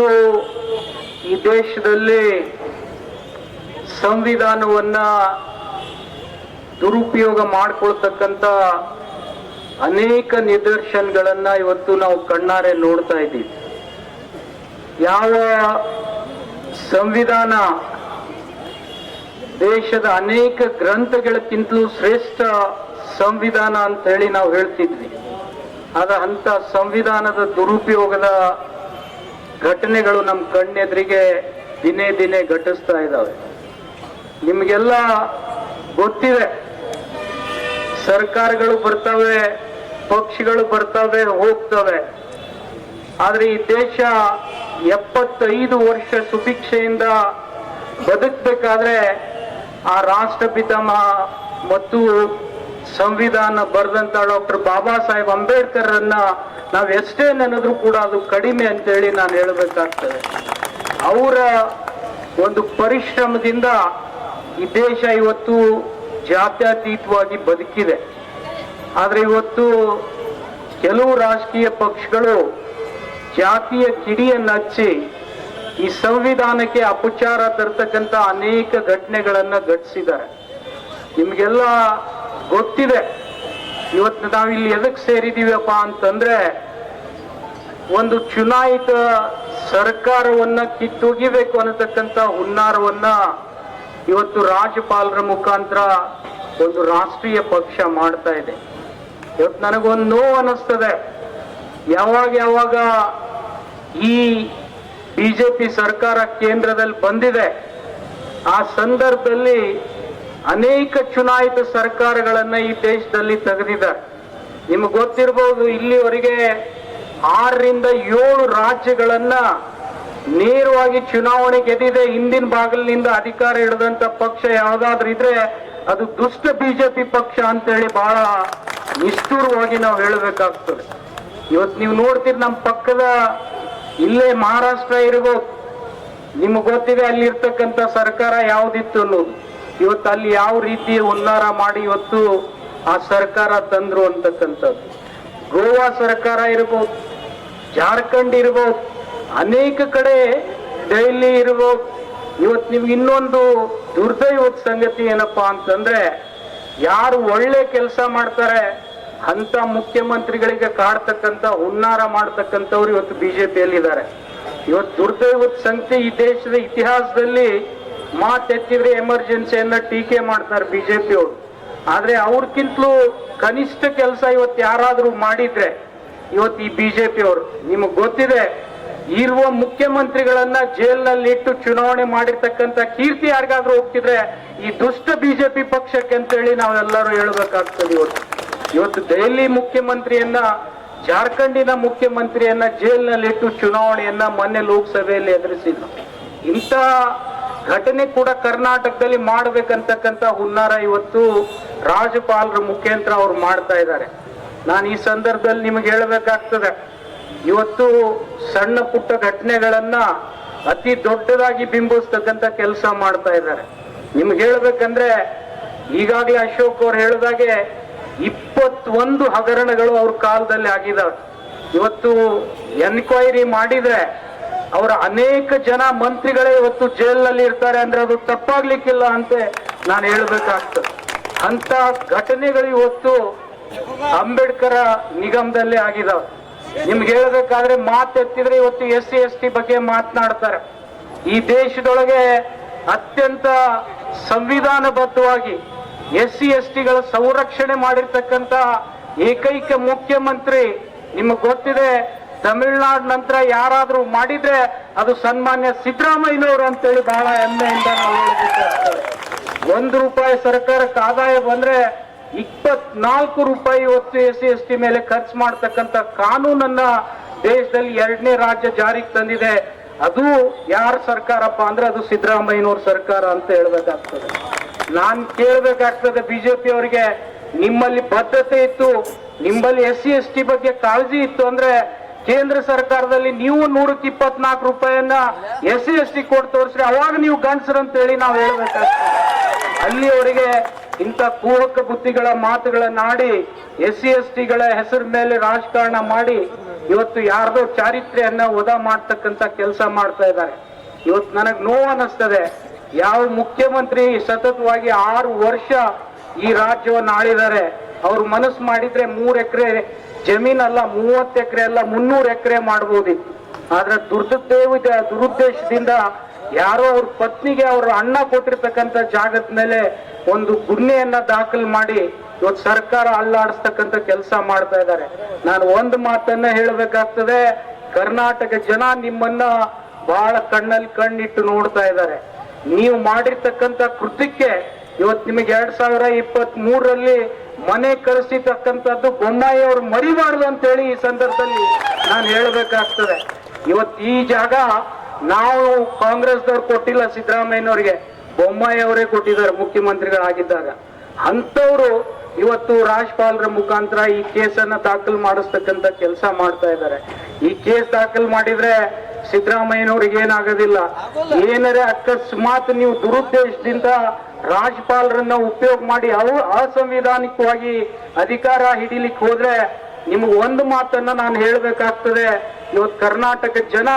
ಈ ದೇಶದಲ್ಲಿ ಸಂವಿಧಾನವನ್ನ ದುರುಪಯೋಗ ಮಾಡ್ಕೊಳ್ತಕ್ಕಂತ ಅನೇಕ ನಿದರ್ಶನಗಳನ್ನ ಇವತ್ತು ನಾವು ಕಣ್ಣಾರೆ ನೋಡ್ತಾ ಇದ್ದೀವಿ. ಯಾವ ಸಂವಿಧಾನ ದೇಶದ ಅನೇಕ ಗ್ರಂಥಗಳಕ್ಕಿಂತಲೂ ಶ್ರೇಷ್ಠ ಸಂವಿಧಾನ ಅಂತ ಹೇಳಿ ನಾವು ಹೇಳ್ತಿದ್ವಿ. ಆದ ಅಂತ ಸಂವಿಧಾನದ ದುರುಪಯೋಗದ ಘಟನೆಗಳು ನಮ್ಮ ಕಣ್ಣೆದುರಿಗೆ ದಿನೇ ದಿನೇ ಘಟಿಸ್ತಾ ಇದ್ದಾವೆ ನಿಮಗೆಲ್ಲ ಗೊತ್ತಿದೆ. ಸರ್ಕಾರಗಳು ಬರ್ತವೆ, ಪಕ್ಷಗಳು ಬರ್ತವೆ, ಹೋಗ್ತವೆ. ಆದ್ರೆ ಈ ದೇಶ ಎಪ್ಪತ್ತೈದು ವರ್ಷ ಸುಭಿಕ್ಷೆಯಿಂದ ಬದುಕಬೇಕಾದ್ರೆ ಆ ರಾಷ್ಟ್ರಪಿತಾಮಹ ಮತ್ತು ಸಂವಿಧಾನ ಬರೆದಂತ ಡಾಕ್ಟರ್ ಬಾಬಾ ಸಾಹೇಬ್ ಅಂಬೇಡ್ಕರ್ ಅನ್ನ ನಾವ್ ಎಷ್ಟೇ ನೆನೆದ್ರು ಕೂಡ ಅದು ಕಡಿಮೆ ಅಂತೇಳಿ ನಾನು ಹೇಳಬೇಕಾಗ್ತದೆ. ಅವರ ಒಂದು ಪರಿಶ್ರಮದಿಂದ ಈ ದೇಶ ಇವತ್ತು ಜಾತ್ಯತೀತವಾಗಿ ಬದುಕಿದೆ. ಆದ್ರೆ ಇವತ್ತು ಕೆಲವು ರಾಜಕೀಯ ಪಕ್ಷಗಳು ಜಾತಿಯ ಕಿಡಿಯನ್ನು ಹಚ್ಚಿ ಈ ಸಂವಿಧಾನಕ್ಕೆ ಅಪಚಾರ ತರ್ತಕ್ಕಂಥ ಅನೇಕ ಘಟನೆಗಳನ್ನ ಘಟಿಸಿದ್ದಾರೆ. ನಿಮ್ಗೆಲ್ಲ ಗೊತ್ತಿದೆ. ಇವತ್ತು ನಾವಿಲ್ಲಿ ಎದಕ್ ಸೇರಿದೀವಪ್ಪ ಅಂತಂದ್ರೆ, ಒಂದು ಚುನಾಯಿತ ಸರ್ಕಾರವನ್ನ ಕಿತ್ತೊಗಿಬೇಕು ಅನ್ನತಕ್ಕಂಥ ಹುನ್ನಾರವನ್ನ ಇವತ್ತು ರಾಜ್ಯಪಾಲರ ಮುಖಾಂತರ ಒಂದು ರಾಷ್ಟ್ರೀಯ ಪಕ್ಷ ಮಾಡ್ತಾ ಇದೆ. ಇವತ್ತು ನನಗೊಂದು ನೋವು ಅನ್ನಿಸ್ತದೆ. ಯಾವಾಗ ಯಾವಾಗ ಈ ಬಿಜೆಪಿ ಸರ್ಕಾರ ಕೇಂದ್ರದಲ್ಲಿ ಬಂದಿದೆ, ಆ ಸಂದರ್ಭದಲ್ಲಿ ಅನೇಕ ಚುನಾಯಿತ ಸರ್ಕಾರಗಳನ್ನ ಈ ದೇಶದಲ್ಲಿ ತೆಗೆದಿದ್ದಾರೆ. ನಿಮ್ಗೆ ಗೊತ್ತಿರಬಹುದು ಇಲ್ಲಿವರೆಗೆ ಆರರಿಂದ ಏಳು ರಾಜ್ಯಗಳನ್ನ ನೇರವಾಗಿ ಚುನಾವಣೆ ಗೆದ್ದಿದೆ. ಹಿಂದಿನ ಬಾಗಿಲಿನಿಂದ ಅಧಿಕಾರ ಹಿಡಿದಂತ ಪಕ್ಷ ಯಾವ್ದಾದ್ರು ಇದ್ರೆ ಅದು ದುಷ್ಟ ಬಿಜೆಪಿ ಪಕ್ಷ ಅಂತೇಳಿ ಬಹಳ ನಿಷ್ಠೂರವಾಗಿ ನಾವು ಹೇಳಬೇಕಾಗ್ತದೆ. ಇವತ್ತು ನೀವು ನೋಡ್ತೀರಿ ನಮ್ಮ ಪಕ್ಕದ ಇಲ್ಲೇ ಮಹಾರಾಷ್ಟ್ರ ಇರ್ಬೋದು. ನಿಮ್ಗೆ ಗೊತ್ತಿದೆ ಅಲ್ಲಿರ್ತಕ್ಕಂಥ ಸರ್ಕಾರ ಯಾವ್ದಿತ್ತು ಅನ್ನೋದು. ಇವತ್ತು ಅಲ್ಲಿ ಯಾವ ರೀತಿ ಉನ್ನಾರ ಮಾಡಿ ಇವತ್ತು ಆ ಸರ್ಕಾರ ತಂದ್ರು ಅಂತಕ್ಕಂಥದ್ದು. ಗೋವಾ ಸರ್ಕಾರ ಇರ್ಬೋದು, ಜಾರ್ಖಂಡ್ ಇರ್ಬೋದು, ಅನೇಕ ಕಡೆ ಡೈಲಿ ಇರ್ಬೋದು. ಇವತ್ತು ನಿಮ್ಗೆ ಇನ್ನೊಂದು ದುರ್ದೈವದ ಸಂಗತಿ ಏನಪ್ಪಾ ಅಂತಂದ್ರೆ, ಯಾರು ಒಳ್ಳೆ ಕೆಲಸ ಮಾಡ್ತಾರೆ ಅಂತ ಮುಖ್ಯಮಂತ್ರಿಗಳಿಗೆ ಕಾಡ್ತಕ್ಕಂಥ, ಹುನ್ನಾರ ಮಾಡ್ತಕ್ಕಂಥವ್ರು ಇವತ್ತು ಬಿಜೆಪಿಯಲ್ಲಿ ಇದ್ದಾರೆ ಇವತ್ತು ದುರ್ದೈವದ ಸಂಗತಿ ಈ ದೇಶದ ಇತಿಹಾಸದಲ್ಲಿ ಮಾತೆತ್ತಿದ್ರೆ ಎಲ್ಲ ಟೀಕೆ ಮಾಡ್ತಾರೆ ಬಿಜೆಪಿ ಅವರು. ಆದ್ರೆ ಅವ್ರಕ್ಕಿಂತಲೂ ಕನಿಷ್ಠ ಕೆಲಸ ಇವತ್ತು ಯಾರಾದ್ರೂ ಮಾಡಿದ್ರೆ, ಇವತ್ತು ಈ ಬಿಜೆಪಿ ಅವರು, ನಿಮಗ್ ಗೊತ್ತಿದೆ, ಇರುವ ಮುಖ್ಯಮಂತ್ರಿಗಳನ್ನ ಜೈಲ್ನಲ್ಲಿ ಇಟ್ಟು ಚುನಾವಣೆ ಮಾಡಿರ್ತಕ್ಕಂಥ ಕೀರ್ತಿ ಯಾರಿಗಾದ್ರೂ ಹೋಗ್ತಿದ್ರೆ, ಈ ದುಷ್ಟ ಬಿಜೆಪಿ ಪಕ್ಷಕ್ಕೆ ಅಂತೇಳಿ ನಾವೆಲ್ಲರೂ ಹೇಳ್ಬೇಕಾಗ್ತದೆ ಇವತ್ತು. ಇವತ್ತು ದೆಹಲಿ ಮುಖ್ಯಮಂತ್ರಿಯನ್ನ, ಜಾರ್ಖಂಡಿನ ಮುಖ್ಯಮಂತ್ರಿಯನ್ನ ಜೈಲ್ನಲ್ಲಿ ಇಟ್ಟು ಚುನಾವಣೆಯನ್ನ ಮೊನ್ನೆ ಲೋಕಸಭೆಯಲ್ಲಿ ಎದುರಿಸಿದ್ರು. ಇಂಥ ಘಟನೆ ಕೂಡ ಕರ್ನಾಟಕದಲ್ಲಿ ಮಾಡ್ಬೇಕಂತಕ್ಕಂಥ ಹುನ್ನಾರ ಇವತ್ತು ರಾಜ್ಯಪಾಲರ ಮುಖಾಂತರ ಅವ್ರು ಮಾಡ್ತಾ ಇದ್ದಾರೆ. ನಾನು ಈ ಸಂದರ್ಭದಲ್ಲಿ ನಿಮಗೆ ಹೇಳಬೇಕಾಗ್ತದೆ, ಇವತ್ತು ಸಣ್ಣ ಪುಟ್ಟ ಘಟನೆಗಳನ್ನ ಅತಿ ದೊಡ್ಡದಾಗಿ ಬಿಂಬಿಸ್ತಕ್ಕಂಥ ಕೆಲಸ ಮಾಡ್ತಾ ಇದ್ದಾರೆ. ನಿಮ್ಗೆ ಹೇಳ್ಬೇಕಂದ್ರೆ, ಈಗಾಗಲೇ ಅಶೋಕ್ ಅವ್ರು ಹೇಳಿದಾಗೆ ಇಪ್ಪತ್ತೊಂದು ಹಗರಣಗಳು ಅವ್ರ ಕಾಲದಲ್ಲಿ ಆಗಿದಾವೆ ಇವತ್ತು ಎನ್ಕ್ವೈರಿ ಮಾಡಿದ್ರೆ ಅವರ ಅನೇಕ ಜನ ಮಂತ್ರಿಗಳೇ ಇವತ್ತು ಜೈಲಿನಲ್ಲಿ ಇರ್ತಾರೆ ಅಂದ್ರೆ ಅದು ತಪ್ಪಾಗ್ಲಿಕ್ಕಿಲ್ಲ ಅಂತ ನಾನು ಹೇಳ್ಬೇಕಾಗ್ತದೆ ಅಂತ ಘಟನೆಗಳು ಇವತ್ತು ಅಂಬೇಡ್ಕರ ನಿಗಮದಲ್ಲೇ ಆಗಿದಾವೆ. ನಿಮ್ಗೆ ಹೇಳ್ಬೇಕಾದ್ರೆ ಮಾತೆತ್ತಿದ್ರೆ ಇವತ್ತು ಎಸ್ ಸಿ, ಎಸ್ ಟಿ ಬಗ್ಗೆ ಮಾತನಾಡ್ತಾರೆ. ಈ ದೇಶದೊಳಗೆ ಅತ್ಯಂತ ಸಂವಿಧಾನಬದ್ಧವಾಗಿ ಎಸ್ ಸಿ, ಎಸ್ ಟಿಗಳ ಸಂರಕ್ಷಣೆ ಮಾಡಿರ್ತಕ್ಕಂತ ಏಕೈಕ ಮುಖ್ಯಮಂತ್ರಿ, ನಿಮಗೆ ಗೊತ್ತಿದೆ ತಮಿಳುನಾಡು ನಂತರ ಯಾರಾದರೂ ಮಾಡಿದ್ರೆ ಅದು ಸನ್ಮಾನ್ಯ ಸಿದ್ದರಾಮಯ್ಯನವರು ಅಂತೇಳಿ ಬಹಳ ಹೆಮ್ಮೆಯಿಂದ ನಾವು ಹೇಳಬೇಕು ಒಂದು ರೂಪಾಯಿ ಸರ್ಕಾರಕ್ಕೆ ಆದಾಯ ಬಂದ್ರೆ ಇಪ್ಪತ್ನಾಲ್ಕು ರೂಪಾಯಿ ಇವತ್ತು ಎಸ್ ಸಿ, ಎಸ್ ಟಿ ಮೇಲೆ ಖರ್ಚು ಮಾಡ್ತಕ್ಕಂಥ ಕಾನೂನನ್ನ ದೇಶದಲ್ಲಿ ಎರಡನೇ ರಾಜ್ಯ ಜಾರಿಗೆ ತಂದಿದೆ. ಅದು ಯಾರ ಸರ್ಕಾರಪ್ಪ ಅಂದ್ರೆ ಅದು ಸಿದ್ದರಾಮಯ್ಯನವ್ರ ಸರ್ಕಾರ ಅಂತ ಹೇಳ್ಬೇಕಾಗ್ತದೆ. ನಾನ್ ಕೇಳ್ಬೇಕಾಗ್ತದೆ ಬಿಜೆಪಿ ಅವರಿಗೆ, ನಿಮ್ಮಲ್ಲಿ ಬದ್ಧತೆ ಇತ್ತು, ನಿಮ್ಮಲ್ಲಿ ಎಸ್ ಸಿ, ಎಸ್ ಟಿ ಬಗ್ಗೆ ಕಾಳಜಿ ಇತ್ತು ಅಂದ್ರೆ ಕೇಂದ್ರ ಸರ್ಕಾರದಲ್ಲಿ ನೀವು ನೂರಕ್ಕೆ ಇಪ್ಪತ್ನಾಲ್ಕು ರೂಪಾಯಿಯನ್ನ ಎಸ್ ಸಿ ಎಸ್ ಟಿ ಕೊಟ್ಟು ತೋರಿಸ್ರಿ, ಅವಾಗ ನೀವು ಗಂಡಸರು ಅಂತ ಹೇಳಿ ನಾವು ಹೇಳ್ಬೇಕಾಗ್ತದೆ. ಅಲ್ಲಿಯವರೆಗೆ ಇಂಥ ಕೂಹಕ ಬುದ್ಧಿಗಳ ಮಾತುಗಳನ್ನಾಡಿ ಎಸ್ ಸಿ ಎಸ್ ಟಿಗಳ ಹೆಸರು ಮೇಲೆ ರಾಜಕಾರಣ ಮಾಡಿ, ಇವತ್ತು ಯಾರ್ದೋ ಚಾರಿತ್ರ್ಯನ್ನ ಉದಾ ಮಾಡ್ತಕ್ಕಂಥ ಕೆಲಸ ಮಾಡ್ತಾ ಇದ್ದಾರೆ. ಇವತ್ತು ನನಗ್ ನೋವು ಅನ್ನಿಸ್ತದೆ ಯಾವ ಮುಖ್ಯಮಂತ್ರಿ ಸತತವಾಗಿ ಆರು ವರ್ಷ ಈ ರಾಜ್ಯವನ್ನು ಆಳಿದ್ದಾರೆ. ಅವ್ರು ಮನಸ್ಸು ಮಾಡಿದ್ರೆ ಮೂರು ಎಕರೆ ಜಮೀನಲ್ಲ ಮೂವತ್ತು ಎಕರೆ ಅಲ್ಲ ಮುನ್ನೂರು ಎಕರೆ ಮಾಡ್ಬೋದಿತ್ತು. ಆದ್ರೆ ದುರ್ದೇವ ದುರುದ್ದೇಶದಿಂದ ಯಾರೋ ಅವ್ರ ಪತ್ನಿಗೆ ಅವ್ರ ಅಣ್ಣ ಕೊಟ್ಟಿರ್ತಕ್ಕಂಥ ಜಾಗದ ಮೇಲೆ ಒಂದು ಗುನ್ನೆಯನ್ನ ದಾಖಲು ಮಾಡಿ ಇವತ್ತು ಸರ್ಕಾರ ಅಲ್ಲಾಡಿಸ್ತಕ್ಕಂಥ ಕೆಲಸ ಮಾಡ್ತಾ ಇದ್ದಾರೆ. ನಾನು ಒಂದು ಮಾತನ್ನ ಹೇಳಬೇಕಾಗ್ತದೆ, ಕರ್ನಾಟಕ ಜನ ನಿಮ್ಮನ್ನ ಬಹಳ ಕಣ್ಣಲ್ಲಿ ಕಣ್ಣಿಟ್ಟು ನೋಡ್ತಾ ಇದ್ದಾರೆ. ನೀವು ಮಾಡಿರ್ತಕ್ಕಂಥ ಕೃತ್ಯಕ್ಕೆ ಇವತ್ತು ನಿಮಗೆ ಎರಡ್ ಸಾವಿರ ಇಪ್ಪತ್ತ್ ಮೂರರಲ್ಲಿ ಮನೆ ಕಳಿಸಿರ್ತಕ್ಕಂಥದ್ದು ಬೊಮ್ಮಾಯಿ ಅವರು ಮರಿಬಾರ್ದು ಅಂತೇಳಿ ಈ ಸಂದರ್ಭದಲ್ಲಿ ನಾನು ಹೇಳಬೇಕಾಗ್ತದೆ. ಇವತ್ತು ಈ ಜಾಗ ನಾವು ಕಾಂಗ್ರೆಸ್ದವ್ರು ಕೊಟ್ಟಿಲ್ಲ ಸಿದ್ದರಾಮಯ್ಯನವ್ರಿಗೆ, ಬೊಮ್ಮಾಯಿ ಅವರೇ ಕೊಟ್ಟಿದ್ದಾರೆ, ಮುಖ್ಯಮಂತ್ರಿಗಳಾಗಿದ್ದಾಗ. ಅಂಥವ್ರು ಇವತ್ತು ರಾಜ್ಪಾಲ್ರ ಮುಖಾಂತರ ಈ ಕೇಸನ್ನ ದಾಖಲು ಮಾಡಿಸ್ತಕ್ಕಂಥ ಕೆಲಸ ಮಾಡ್ತಾ ಇದ್ದಾರೆ. ಈ ಕೇಸ್ ದಾಖಲು ಮಾಡಿದ್ರೆ ಸಿದ್ದರಾಮಯ್ಯನವ್ರಿಗೆ ಏನಾಗೋದಿಲ್ಲ. ಏನರೇ ಅಕಸ್ಮಾತ್ ನೀವು ದುರುದ್ದೇಶದಿಂದ ರಾಜ್ಪಾಲರನ್ನ ಉಪಯೋಗ ಮಾಡಿ ಅವು ಅಸಂವಿಧಾನಿಕವಾಗಿ ಅಧಿಕಾರ ಹಿಡಿಲಿಕ್ಕೆ ಹೋದ್ರೆ ನಿಮ್ಗೆ ಒಂದು ಮಾತನ್ನ ನಾನು ಹೇಳ್ಬೇಕಾಗ್ತದೆ. ಇವತ್ತು ಕರ್ನಾಟಕ ಜನ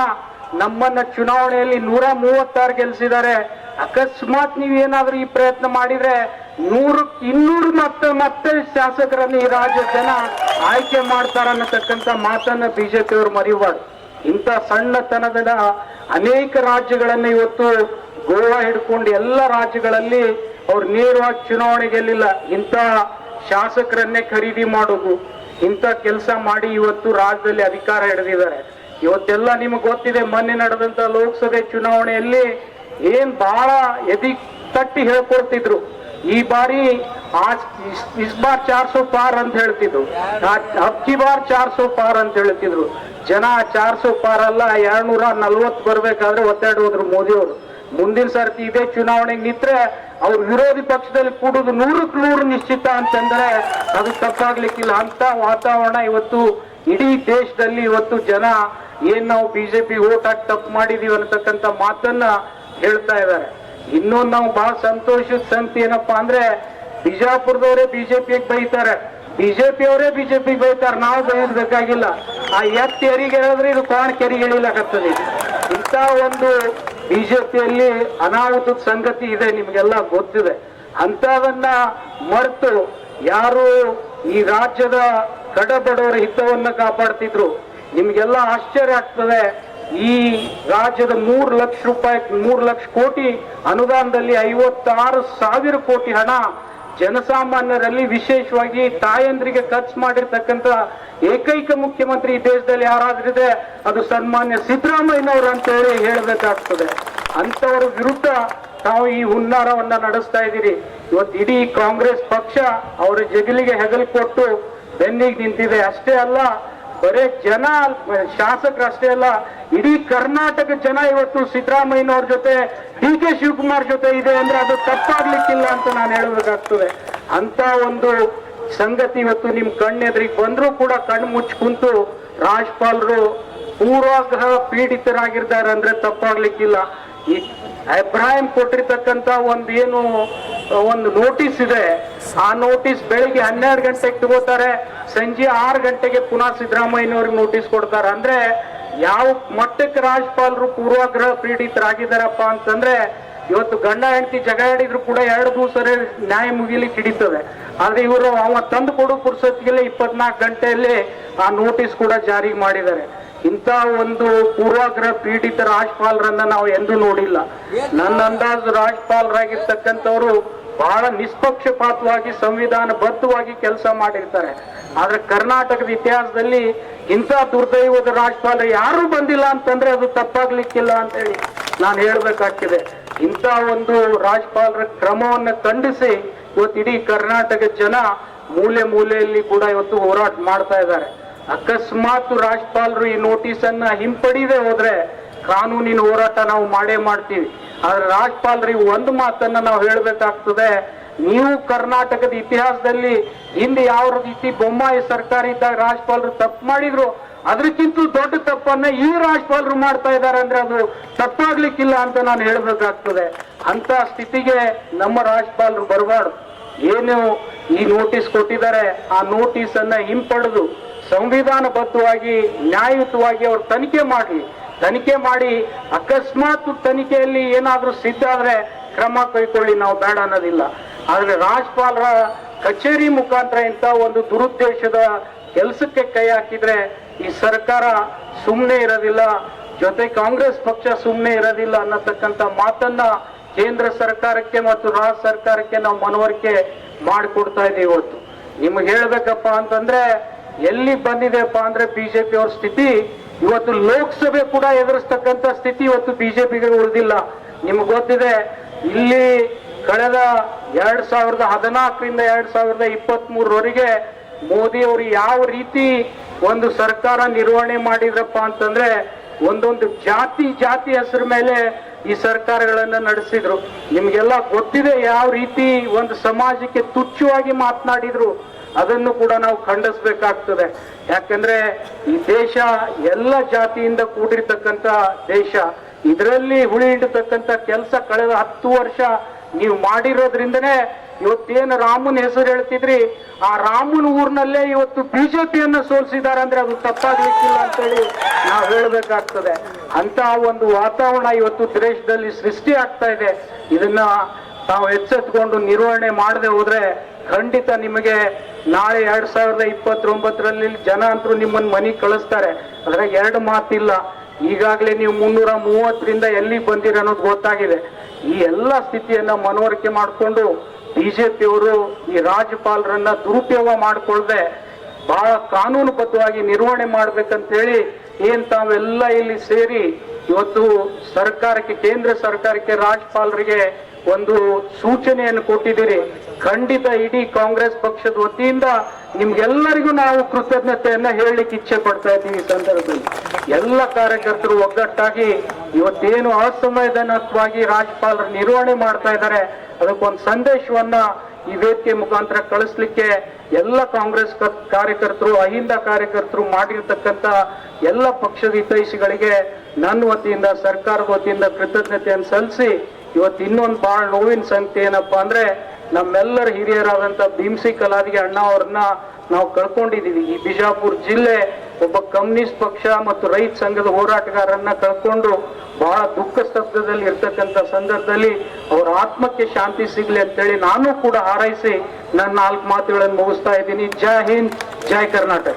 ನಮ್ಮನ್ನ ಚುನಾವಣೆಯಲ್ಲಿ ನೂರ ಮೂವತ್ತಾರು ಗೆಲ್ಸಿದ್ದಾರೆ. ಅಕಸ್ಮಾತ್ ನೀವೇನಾದ್ರೂ ಈ ಪ್ರಯತ್ನ ಮಾಡಿದ್ರೆ ನೂರು ಇನ್ನೂರು ಮತ್ತೆ ಮತ್ತೆ ಶಾಸಕರನ್ನು ಈ ರಾಜ್ಯ ಜನ ಆಯ್ಕೆ ಮಾಡ್ತಾರ ಅನ್ನತಕ್ಕಂಥ ಮಾತನ್ನ ಬಿಜೆಪಿಯವರು ಮರಿಬಾರ್ದು. ಇಂಥ ಸಣ್ಣತನದ ಅನೇಕ ರಾಜ್ಯಗಳನ್ನ ಇವತ್ತು ಗೋವಾ ಹಿಡ್ಕೊಂಡು ಎಲ್ಲ ರಾಜ್ಯಗಳಲ್ಲಿ ಅವ್ರು ನೇರವಾಗಿ ಚುನಾವಣೆ ಗೆಲ್ಲಿಲ್ಲ ಇಂಥ ಶಾಸಕರನ್ನೇ ಖರೀದಿ ಮಾಡೋದು, ಇಂಥ ಕೆಲಸ ಮಾಡಿ ಇವತ್ತು ರಾಜ್ಯದಲ್ಲಿ ಅಧಿಕಾರ ಹಿಡಿದಿದ್ದಾರೆ. ಇವತ್ತೆಲ್ಲ ನಿಮಗೆ ಗೊತ್ತಿದೆ, ಮೊನ್ನೆ ನಡೆದಂತ ಲೋಕಸಭೆ ಚುನಾವಣೆಯಲ್ಲಿ ಏನ್ ಬಹಳ ಎದಿ ತಟ್ಟಿ ಹೇಳ್ಕೊಡ್ತಿದ್ರು. ಈ ಬಾರಿ ಇಸ್- ಬಾರ್ ಚಾರ್ ಸೋ ಪಾರ್ ಅಂತ ಹೇಳ್ತಿದ್ರು. ಅಕ್ಕಿ ಬಾರ್ ಚಾರ್ ಸೋ ಪಾರ್ ಅಂತ ಹೇಳ್ತಿದ್ರು. ಜನ ಚಾರ್ ಸೋ ಪಾರ್ ಅಲ್ಲ, ಎರಡ್ನೂರ ನಲ್ವತ್ತು ಬರ್ಬೇಕಾದ್ರೆ ಒತ್ತಾಡಿ ಹೋದ್ರು ಮೋದಿ ಅವರು ಮುಂದಿನ ಸರ್ತಿ ಇದೇ ಚುನಾವಣೆಗೆ ನಿಂತ್ರೆ ಅವ್ರು ವಿರೋಧಿ ಪಕ್ಷದಲ್ಲಿ ಕೂಡುದು ನೂರಕ್ಕೆ ನೂರು ನಿಶ್ಚಿತ ಅಂತಂದ್ರೆ ಅದು ತಪ್ಪಾಗ್ಲಿಕ್ಕಿಲ್ಲ. ಅಂತ ವಾತಾವರಣ ಇವತ್ತು ಇಡೀ ದೇಶದಲ್ಲಿ ಇವತ್ತು ಜನ ಏನ್ ನಾವು ಬಿಜೆಪಿ ಓಟ್ ಹಾಕಿ ತಪ್ಪು ಮಾಡಿದೀವಿ ಅನ್ನತಕ್ಕಂತ ಮಾತನ್ನ ಹೇಳ್ತಾ ಇದ್ದಾರೆ. ಇನ್ನೊಂದು ನಾವು ಬಹಳ ಸಂತೋಷದ ಸಂತಿ ಏನಪ್ಪಾ ಅಂದ್ರೆ ಬಿಜಾಪುರದವರೇ ಬಿಜೆಪಿಗೆ ಬೈತಾರೆ. ಬಿಜೆಪಿ ಅವರೇ ಬಿಜೆಪಿ ಬೈತಾರೆ. ನಾವು ಬೈಯಬೇಕಾಗಿಲ್ಲ ಆ ಎತ್ ಕೆರಿಗೆ ಹೇಳಿದ್ರೆ ಇದು ಕೋಣ ಕೆರಿಗೆ ಎಳಿಲಾಕತ್ತದೆ. ಇಂಥ ಒಂದು ಬಿಜೆಪಿಯಲ್ಲಿ ಅನಾಹುತದ ಸಂಗತಿ ಇದೆ, ನಿಮಗೆಲ್ಲ ಗೊತ್ತಿದೆ. ಅಂತದನ್ನ ಮರೆತು ಯಾರು ಈ ರಾಜ್ಯದ ಕಡಬಡವರ ಹಿತವನ್ನ ಕಾಪಾಡ್ತಿದ್ರು, ನಿಮ್ಗೆಲ್ಲ ಆಶ್ಚರ್ಯ ಆಗ್ತದೆ. ಈ ರಾಜ್ಯದ ಮೂರು ಲಕ್ಷ ರೂಪಾಯಿ, ಮೂರು ಲಕ್ಷ ಕೋಟಿ ಅನುದಾನದಲ್ಲಿ ಐವತ್ತಾರು ಸಾವಿರ ಕೋಟಿ ಹಣ ಜನಸಾಮಾನ್ಯರಲ್ಲಿ ವಿಶೇಷವಾಗಿ ತಾಯಂದ್ರಿಗೆ ಖರ್ಚು ಮಾಡಿರ್ತಕ್ಕಂಥ ಏಕೈಕ ಮುಖ್ಯಮಂತ್ರಿ ಈ ದೇಶದಲ್ಲಿ ಯಾರಾದ್ರಿದೆ, ಅದು ಸನ್ಮಾನ್ಯ ಸಿದ್ದರಾಮಯ್ಯನವರು ಅಂತೇಳಿ ಹೇಳಬೇಕಾಗ್ತದೆ. ಅಂತವರ ವಿರುದ್ಧ ತಾವು ಈ ಹುನ್ನಾರವನ್ನ ನಡೆಸ್ತಾ ಇದ್ದೀರಿ. ಇವತ್ತು ಇಡೀ ಕಾಂಗ್ರೆಸ್ ಪಕ್ಷ ಅವರ ಜಗಲಿಗೆ ಹೆಗಲು ಕೊಟ್ಟು ಬೆನ್ನಿಗೆ ನಿಂತಿದೆ. ಅಷ್ಟೇ ಅಲ್ಲ, ಬರೇ ಜನ, ಶಾಸಕರು ಅಷ್ಟೇ ಅಲ್ಲ ಇಡೀ ಕರ್ನಾಟಕ ಜನ ಇವತ್ತು ಸಿದ್ದರಾಮಯ್ಯನವ್ರ ಜೊತೆ, ಡಿ ಕೆ ಶಿವಕುಮಾರ್ ಜೊತೆ ಇದೆ ಅಂದ್ರೆ ಅದು ತಪ್ಪಾಗ್ಲಿಕ್ಕಿಲ್ಲ ಅಂತ ನಾನು ಹೇಳಬೇಕಾಗ್ತದೆ ಅಂತ ಒಂದು ಸಂಗತಿ ಇವತ್ತು ನಿಮ್ ಕಣ್ಣೆದ್ರಿಗೆ ಬಂದ್ರೂ ಕೂಡ ಕಣ್ಣು ಮುಚ್ಚಿ ಕುಂತು ರಾಜ್ಪಾಲರು ಪೂರ್ವಾಗ್ರಹ ಪೀಡಿತರಾಗಿರ್ತಾರೆ ಅಂದ್ರೆ ತಪ್ಪಾಗ್ಲಿಕ್ಕಿಲ್ಲ. ಈ ಅಬ್ರಾಹಿಂ ಕೊಟ್ಟಿರ್ತಕ್ಕಂತ ಒಂದು ಏನು, ಒಂದು ನೋಟಿಸ್ ಇದೆ. ಆ ನೋಟಿಸ್ ಬೆಳಿಗ್ಗೆ ಹನ್ನೆರಡು ಗಂಟೆಗೆ ತಗೋತಾರೆ. ಸಂಜೆ ಆರು ಗಂಟೆಗೆ ಪುನಃ ಸಿದ್ದರಾಮಯ್ಯನವ್ರಿಗೆ ನೋಟಿಸ್ ಕೊಡ್ತಾರೆ. ಅಂದ್ರೆ ಯಾವ ಮಟ್ಟಕ್ಕೆ ರಾಜ್ಪಾಲರು ಪೂರ್ವಾಗ್ರಹ ಪೀಡಿತರಾಗಿದ್ದಾರಪ್ಪ ಅಂತಂದ್ರೆ ಇವತ್ತು ಗಂಡ ಹೆಂಡತಿ ಜಗ ಆಡಿದ್ರು ಕೂಡ ಎರಡು ದಿವಸ ನ್ಯಾಯ ಮುಗಿಲಿ ಹಿಡಿತದೆ. ಆದ್ರೆ ಇವರು ಅವ ತಂದು ಕೊಡೋ ಪುರ್ಸತ್ಗೆಲ್ಲ ಇಪ್ಪತ್ನಾಲ್ಕು ಗಂಟೆಯಲ್ಲಿ ಆ ನೋಟಿಸ್ ಕೂಡ ಜಾರಿ ಮಾಡಿದ್ದಾರೆ. ಇಂಥ ಒಂದು ಪೂರ್ವಾಗ್ರಹ ಪೀಡಿತ ರಾಜ್ಪಾಲರನ್ನ ನಾವು ಎಂದೂ ನೋಡಿಲ್ಲ. ನನ್ನ ಅಂದಾಜು ರಾಜ್ಪಾಲರಾಗಿರ್ತಕ್ಕಂಥವ್ರು ಬಹಳ ನಿಷ್ಪಕ್ಷಪಾತವಾಗಿ, ಸಂವಿಧಾನಬದ್ಧವಾಗಿ ಕೆಲಸ ಮಾಡಿರ್ತಾರೆ. ಆದ್ರೆ ಕರ್ನಾಟಕದ ಇತಿಹಾಸದಲ್ಲಿ ಇಂಥ ದುರ್ದೈವದ ರಾಜ್ಯಪಾಲ ಯಾರು ಬಂದಿಲ್ಲ ಅಂತಂದ್ರೆ ಅದು ತಪ್ಪಾಗ್ಲಿಕ್ಕಿಲ್ಲ ಅಂತ ಹೇಳಿ ನಾನು ಹೇಳ್ಬೇಕಾಗ್ತಿದೆ. ಇಂಥ ಒಂದು ರಾಜ್ಯಪಾಲರ ಕ್ರಮವನ್ನು ಖಂಡಿಸಿ ಇವತ್ತು ಇಡೀ ಕರ್ನಾಟಕ ಜನ ಮೂಲೆ ಮೂಲೆಯಲ್ಲಿ ಕೂಡ ಇವತ್ತು ಹೋರಾಟ ಮಾಡ್ತಾ ಇದ್ದಾರೆ. ಅಕಸ್ಮಾತ್ ರಾಜ್ಯಪಾಲರು ಈ ನೋಟಿಸ್ ಅನ್ನ ಹಿಂಪಡಿದೇ ಹೋದ್ರೆ ಕಾನೂನಿನ ಹೋರಾಟ ನಾವು ಮಾಡೇ ಮಾಡ್ತೀವಿ. ಆದ್ರೆ ರಾಜ್ಪಾಲ್ರಿಗೆ ಒಂದು ಮಾತನ್ನ ನಾವು ಹೇಳಬೇಕಾಗ್ತದೆ, ನೀವು ಕರ್ನಾಟಕದ ಇತಿಹಾಸದಲ್ಲಿ ಹಿಂದೆ ಯಾವ ರೀತಿ ಬೊಮ್ಮಾಯಿ ಸರ್ಕಾರ ಇದ್ದಾಗ ರಾಜ್ಪಾಲ್ರು ತಪ್ಪು ಮಾಡಿದ್ರು ಅದಕ್ಕಿಂತ ದೊಡ್ಡ ತಪ್ಪನ್ನ ಈ ರಾಜ್ಪಾಲ್ರು ಮಾಡ್ತಾ ಇದ್ದಾರೆ ಅಂದ್ರೆ ಅದು ತಪ್ಪಾಗ್ಲಿಕ್ಕಿಲ್ಲ ಅಂತ ನಾನು ಹೇಳ್ಬೇಕಾಗ್ತದೆ. ಅಂತ ಸ್ಥಿತಿಗೆ ನಮ್ಮ ರಾಜ್ಪಾಲ್ರು ಬರಬಾರ್ದು. ಏನು ಈ ನೋಟಿಸ್ ಕೊಟ್ಟಿದ್ದಾರೆ, ಆ ನೋಟಿಸ್ ಅನ್ನ ಹಿಂಪಡೆದು ಸಂವಿಧಾನಬದ್ಧವಾಗಿ, ನ್ಯಾಯಯುತವಾಗಿ ಅವ್ರು ತನಿಖೆ ಮಾಡಲಿ. ತನಿಖೆ ಮಾಡಿ ಅಕಸ್ಮಾತ್ ತನಿಖೆಯಲ್ಲಿ ಏನಾದರೂ ಸಿದ್ಧ ಆದರೆ ಕ್ರಮ ಕೈಗೊಳ್ಳಿ ನಾವು ಬೇಡ ಅನ್ನೋದಿಲ್ಲ. ಆದರೆ ರಾಜ್ಪಾಲರ ಕಚೇರಿ ಮುಖಾಂತರ ಇಂಥ ಒಂದು ದುರುದ್ದೇಶದ ಕೆಲಸಕ್ಕೆ ಕೈ ಹಾಕಿದ್ರೆ ಈ ಸರ್ಕಾರ ಸುಮ್ಮನೆ ಇರೋದಿಲ್ಲ, ಜೊತೆ ಕಾಂಗ್ರೆಸ್ ಪಕ್ಷ ಸುಮ್ಮನೆ ಇರೋದಿಲ್ಲ ಅನ್ನತಕ್ಕಂಥ ಮಾತನ್ನ ಕೇಂದ್ರ ಸರ್ಕಾರಕ್ಕೆ ಮತ್ತು ರಾಜ್ಯ ಸರ್ಕಾರಕ್ಕೆ ನಾವು ಮನವರಿಕೆ ಮಾಡಿಕೊಡ್ತಾ ಇದ್ದೀವಿ ಇವತ್ತು. ನಿಮ್ಗೆ ಹೇಳ್ಬೇಕಪ್ಪ ಅಂತಂದ್ರೆ ಎಲ್ಲಿ ಬಂದಿದೆಪ್ಪ ಅಂದ್ರೆ ಬಿಜೆಪಿ ಅವ್ರ ಸ್ಥಿತಿ? ಇವತ್ತು ಲೋಕಸಭೆ ಕೂಡ ಎದುರಿಸ್ತಕ್ಕಂಥ ಸ್ಥಿತಿ ಇವತ್ತು ಬಿಜೆಪಿಗೆ ಉಳಿದಿಲ್ಲ. ನಿಮ್ಗೆ ಗೊತ್ತಿದೆ, ಇಲ್ಲಿ ಕಳೆದ ಎರಡ್ ಸಾವಿರದ ಹದಿನಾಲ್ಕರಿಂದ ಎರಡ್ ಸಾವಿರದ ಇಪ್ಪತ್ತ್ ಮೂರವರೆಗೆ ಮೋದಿ ಅವರು ಯಾವ ರೀತಿ ಒಂದು ಸರ್ಕಾರ ನಿರ್ವಹಣೆ ಮಾಡಿದ್ರಪ್ಪ ಅಂತಂದ್ರೆ ಒಂದೊಂದು ಜಾತಿ ಜಾತಿ ಹೆಸರು ಮೇಲೆ ಈ ಸರ್ಕಾರಗಳನ್ನ ನಡೆಸಿದ್ರು. ನಿಮ್ಗೆಲ್ಲ ಗೊತ್ತಿದೆ ಯಾವ ರೀತಿ ಒಂದು ಸಮಾಜಕ್ಕೆ ತುಚ್ಛವಾಗಿ ಮಾತನಾಡಿದ್ರು. ಅದನ್ನು ಕೂಡ ನಾವು ಖಂಡಿಸ್ಬೇಕಾಗ್ತದೆ. ಯಾಕಂದ್ರೆ ಈ ದೇಶ ಎಲ್ಲ ಜಾತಿಯಿಂದ ಕೂಡಿರ್ತಕ್ಕಂಥ ದೇಶ, ಇದರಲ್ಲಿ ಹುಳಿ ಹಿಡಿತಕ್ಕಂಥ ಕೆಲಸ ಕಳೆದ ಹತ್ತು ವರ್ಷ ನೀವು ಮಾಡಿರೋದ್ರಿಂದನೇ ಇವತ್ತೇನು ರಾಮನ್ ಹೆಸರು ಹೇಳ್ತಿದ್ರಿ? ಆ ರಾಮನ್ ಊರಿನಲ್ಲೇ ಇವತ್ತು ಬಿಜೆಪಿಯನ್ನ ಸೋಲಿಸಿದ್ದಾರೆ ಅಂದ್ರೆ ಅದು ತಪ್ಪಾಗ್ಲಿಕ್ಕಿಲ್ಲ ಅಂತೇಳಿ ನಾವು ಹೇಳಬೇಕಾಗ್ತದೆ. ಅಂತ ಒಂದು ವಾತಾವರಣ ಇವತ್ತು ದೇಶದಲ್ಲಿ ಸೃಷ್ಟಿ ಆಗ್ತಾ ಇದೆ. ಇದನ್ನ ನಾವು ಎಚ್ಚೆತ್ಕೊಂಡು ನಿರ್ವಹಣೆ ಮಾಡದೆ ಹೋದ್ರೆ ಖಂಡಿತ ನಿಮಗೆ ನಾಳೆ ಎರಡ್ ಸಾವಿರದ ಇಪ್ಪತ್ತೊಂಬತ್ತರಲ್ಲಿ ಜನ ಅಂತರೂ ನಿಮ್ಮನ್ನ ಮನೆಗೆ ಕಳಿಸ್ತಾರೆ. ಅದ್ರಾಗ ಎರಡು ಮಾತಿಲ್ಲ. ಈಗಾಗಲೇ ನೀವು ಮುನ್ನೂರ ಮೂವತ್ತರಿಂದ ಎಲ್ಲಿ ಬಂದಿರ ಅನ್ನೋದು ಗೊತ್ತಾಗಿದೆ. ಈ ಎಲ್ಲ ಸ್ಥಿತಿಯನ್ನ ಮನವರಿಕೆ ಮಾಡಿಕೊಂಡು ಬಿಜೆಪಿಯವರು ಈ ರಾಜ್ಯಪಾಲರನ್ನ ದುರುಪಯೋಗ ಮಾಡಿಕೊಳ್ಳದೆ ಬಹಳ ಕಾನೂನುಬದ್ಧವಾಗಿ ನಿರ್ವಹಣೆ ಮಾಡ್ಬೇಕಂತೇಳಿ ಏನ್ ತಾವೆಲ್ಲ ಇಲ್ಲಿ ಸೇರಿ ಇವತ್ತು ಸರ್ಕಾರಕ್ಕೆ, ಕೇಂದ್ರ ಸರ್ಕಾರಕ್ಕೆ ರಾಜ್ಯಪಾಲರಿಗೆ ಒಂದು ಸೂಚನೆಯನ್ನು ಕೊಟ್ಟಿದ್ದೀರಿ. ಖಂಡಿತ ಇಡೀ ಕಾಂಗ್ರೆಸ್ ಪಕ್ಷದ ವತಿಯಿಂದ ನಿಮ್ಗೆಲ್ಲರಿಗೂ ನಾವು ಕೃತಜ್ಞತೆಯನ್ನ ಹೇಳಲಿಕ್ಕೆ ಇಚ್ಛೆ ಪಡ್ತಾ ಇದ್ದೀವಿ ಈ ಸಂದರ್ಭದಲ್ಲಿ. ಎಲ್ಲ ಕಾರ್ಯಕರ್ತರು ಒಗ್ಗಟ್ಟಾಗಿ ಇವತ್ತೇನು ಅಸಂವಿಧಾನಿಕವಾಗಿ ರಾಜ್ಯಪಾಲರು ನಿರ್ವಹಣೆ ಮಾಡ್ತಾ ಇದ್ದಾರೆ, ಅದಕ್ಕೊಂದು ಸಂದೇಶವನ್ನ ಈ ವೇದಿಕೆ ಮುಖಾಂತರ ಕಳಿಸ್ಲಿಕ್ಕೆ ಎಲ್ಲ ಕಾಂಗ್ರೆಸ್ ಕಾರ್ಯಕರ್ತರು, ಅಹಿಂದ ಕಾರ್ಯಕರ್ತರು ಮಾಡಿರ್ತಕ್ಕಂತ ಎಲ್ಲ ಪಕ್ಷದ ಹಿತೈಷಿಗಳಿಗೆ ನನ್ನ ವತಿಯಿಂದ, ಸರ್ಕಾರದ ವತಿಯಿಂದ ಕೃತಜ್ಞತೆಯನ್ನು ಸಲ್ಲಿಸಿ ಇವತ್ತು ಇನ್ನೊಂದು ಬಹಳ ನೋವಿನ ಸಂಗತಿ ಏನಪ್ಪಾ ಅಂದ್ರೆ ನಮ್ಮೆಲ್ಲರ ಹಿರಿಯರಾದಂತ ಭೀಮ್ಸಿ ಕಲಾದಿಗೆ ಅಣ್ಣ ಅವ್ರನ್ನ ನಾವು ಕಳ್ಕೊಂಡಿದ್ದೀವಿ ಈ ಬಿಜಾಪುರ ಜಿಲ್ಲೆ ಒಬ್ಬ ಕಮ್ಯುನಿಸ್ಟ್ ಪಕ್ಷ ಮತ್ತು ರೈತ ಸಂಘದ ಹೋರಾಟಗಾರರನ್ನ ಕಳ್ಕೊಂಡು ಬಹಳ ದುಃಖ ಸ್ತಬ್ಧದಲ್ಲಿ ಇರ್ತಕ್ಕಂಥ ಸಂದರ್ಭದಲ್ಲಿ ಅವರ ಆತ್ಮಕ್ಕೆ ಶಾಂತಿ ಸಿಗ್ಲಿ ಅಂತೇಳಿ ನಾನು ಕೂಡ ಹಾರೈಸಿ ನನ್ನ ನಾಲ್ಕು ಮಾತುಗಳನ್ನು ಮುಗಿಸ್ತಾ ಇದ್ದೀನಿ. ಜೈ ಹಿಂದ್, ಜೈ ಕರ್ನಾಟಕ.